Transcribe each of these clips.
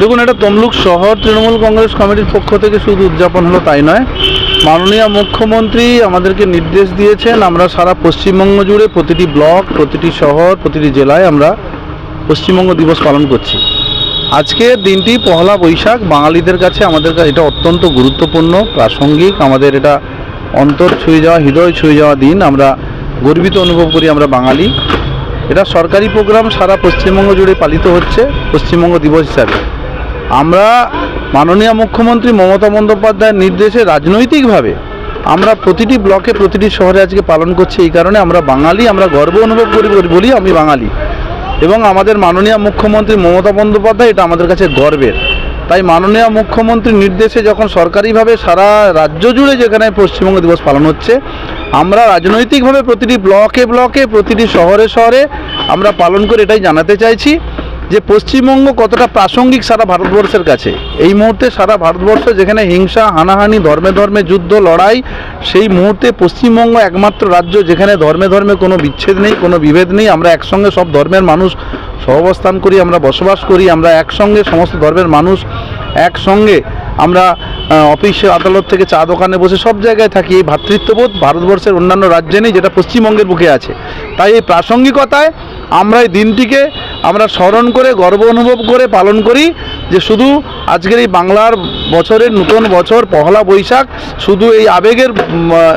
দেখুন, এটা তমলুক শহর, তৃণমূল কংগ্রেস কমিটির পক্ষ থেকে শুধু উদযাপন হলো তাই নয়। মাননীয় মুখ্যমন্ত্রী আমাদেরকে নির্দেশ দিয়েছেন, আমরা সারা পশ্চিমবঙ্গ জুড়ে প্রতিটি ব্লক, প্রতিটি শহর, প্রতিটি জেলায় আমরা পশ্চিমবঙ্গ দিবস পালন করছি। আজকের দিনটি পহলা বৈশাখ, বাঙালিদের কাছে আমাদের কাছে এটা অত্যন্ত গুরুত্বপূর্ণ, প্রাসঙ্গিক, আমাদের এটা অন্তর ছুঁয়ে যাওয়া, হৃদয় ছুঁয়ে যাওয়া দিন, আমরা গর্বিত অনুভব করি আমরা বাঙালি। এটা সরকারি প্রোগ্রাম সারা পশ্চিমবঙ্গ জুড়ে পালিত হচ্ছে, পশ্চিমবঙ্গ দিবস হিসাবে। আমরা মাননীয় মুখ্যমন্ত্রী মমতা বন্দ্যোপাধ্যায়ের নির্দেশে রাজনৈতিকভাবে আমরা প্রতিটি ব্লকে, প্রতিটি শহরে আজকে পালন করছি। এই কারণে আমরা বাঙালি, আমরা গর্ব অনুভব করি বলি আমি বাঙালি। এবং আমাদের মাননীয় মুখ্যমন্ত্রী মমতা বন্দ্যোপাধ্যায় এটা আমাদের কাছে গর্বের। তাই মাননীয় মুখ্যমন্ত্রীর নির্দেশে যখন সরকারিভাবে সারা রাজ্য জুড়ে যেখানে পশ্চিমবঙ্গ দিবস পালন হচ্ছে, আমরা রাজনৈতিকভাবে প্রতিটি ব্লকে ব্লকে, প্রতিটি শহরে শহরে আমরা পালন করে এটাই জানাতে চাইছি। যে পশ্চিমবঙ্গ কতটা প্রাসঙ্গিক সারা ভারতবর্ষের কাছে। এই মুহূর্তে সারা ভারতবর্ষ যেখানে হিংসা, হানাহানি, ধর্মে ধর্মে যুদ্ধ, লড়াই, সেই মুহূর্তে পশ্চিমবঙ্গ একমাত্র রাজ্য যেখানে ধর্মে ধর্মে কোনো বিচ্ছেদ নেই, কোনো বিভেদ নেই। আমরা একসঙ্গে সব ধর্মের মানুষ, সহাবস্থান করি, আমরা বসবাস করি, আমরা একসঙ্গে সমস্ত ধর্মের মানুষ, একসঙ্গে আমরা অফিসে আদালত থেকে চা দোকানে বসে সব জায়গায় থাকি। এই ভ্রাতৃত্ববোধ ভারতবর্ষের অন্যান্য রাজ্যে নেই, যেটা পশ্চিমবঙ্গের বুকে আছে। তাই এই প্রাসঙ্গিকতায় আমরা এই দিনটিকে আমরা স্মরণ করে, গর্ব অনুভব করে পালন করি যে শুধু আজকের এই বাংলার বছরের নতুন বছর, পহলা বৈশাখ, শুধু এই আবেগের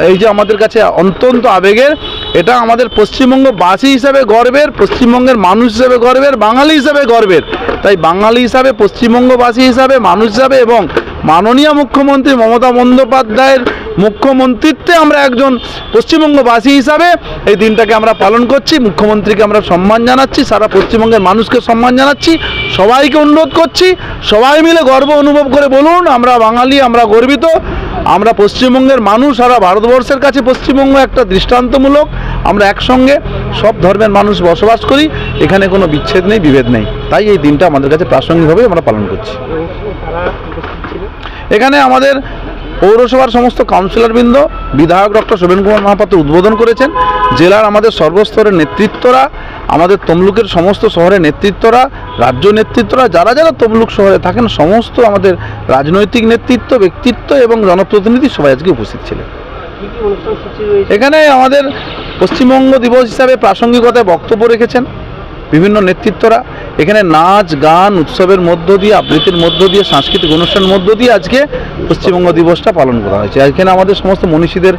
এই যে আমাদের কাছে অত্যন্ত আবেগের, এটা আমাদের পশ্চিমবঙ্গবাসী হিসাবে গর্বের, পশ্চিমবঙ্গের মানুষ হিসাবে গর্বের, বাঙালি হিসাবে গর্বের। তাই বাঙালি হিসাবে, পশ্চিমবঙ্গবাসী হিসাবে, মানুষ হিসাবে এবং মাননীয় মুখ্যমন্ত্রী মমতা বন্দ্যোপাধ্যায়ের মুখ্যমন্ত্রীত্বে আমরা একজন পশ্চিমবঙ্গবাসী হিসাবে এই দিনটাকে আমরা পালন করছি। মুখ্যমন্ত্রীকে আমরা সম্মান জানাচ্ছি, সারা পশ্চিমবঙ্গের মানুষকে সম্মান জানাচ্ছি, সবাইকে অনুরোধ করছি, সবাই মিলে গর্ব অনুভব করে বলুন, আমরা বাঙালি, আমরা গর্বিত। আমরা পশ্চিমবঙ্গের মানুষ, সারা ভারতবর্ষের কাছে পশ্চিমবঙ্গ একটা দৃষ্টান্তমূলক। আমরা একসঙ্গে সব ধর্মের মানুষ বসবাস করি, এখানে কোনো বিচ্ছেদ নেই, বিভেদ নেই। তাই এই দিনটা আমাদের কাছে প্রাসঙ্গিকভাবে আমরা পালন করছি। এখানে আমাদের পৌরসভার সমস্ত কাউন্সিলরবৃন্দ, বিধায়ক ডক্টর শোভন কুমার মহাপাত্র উদ্বোধন করেছেন। জেলার আমাদের সর্বস্তরের নেতৃত্বরা, আমাদের তমলুকের সমস্ত শহরের নেতৃত্বরা, রাজ্য নেতৃত্বরা, যারা যারা তমলুক শহরে থাকেন, সমস্ত আমাদের রাজনৈতিক নেতৃত্ব, ব্যক্তিত্ব এবং জনপ্রতিনিধি সবাই আজকে উপস্থিত ছিলেন। এখানে আমাদের পশ্চিমবঙ্গ দিবস হিসাবে প্রাসঙ্গিকতায় বক্তব্য রেখেছেন। বিভিন্ন নেতৃত্বরা এখানে নাচ, গান, উৎসবের মধ্য দিয়ে, আবৃত্তির মধ্য দিয়ে, সাংস্কৃতিক অনুষ্ঠানের মধ্য দিয়ে আজকে পশ্চিমবঙ্গ দিবসটা পালন করা হয়েছে। এখানে আমাদের সমস্ত মনীষীদের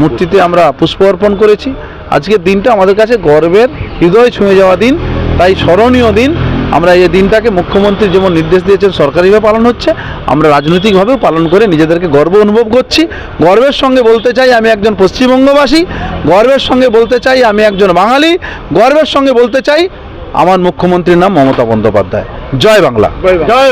মূর্তিতে আমরা পুষ্প অর্পণ করেছি। আজকের দিনটা আমাদের কাছে গর্বের, হৃদয় ছুঁয়ে যাওয়া দিন। তাই স্মরণীয় দিন। আমরা এই দিনটাকে মুখ্যমন্ত্রী যেমন নির্দেশ দিয়েছেন, সরকারিভাবে পালন হচ্ছে, আমরা রাজনৈতিকভাবেও পালন করে নিজেদেরকে গর্ব অনুভব করছি। গর্বের সঙ্গে বলতে চাই, আমি একজন পশ্চিমবঙ্গবাসী। গর্বের সঙ্গে বলতে চাই, আমি একজন বাঙালি। গর্বের সঙ্গে বলতে চাই আমার মুখ্যমন্ত্রীর নাম মমতা বন্দ্যোপাধ্যায়। জয় বাংলা। জয়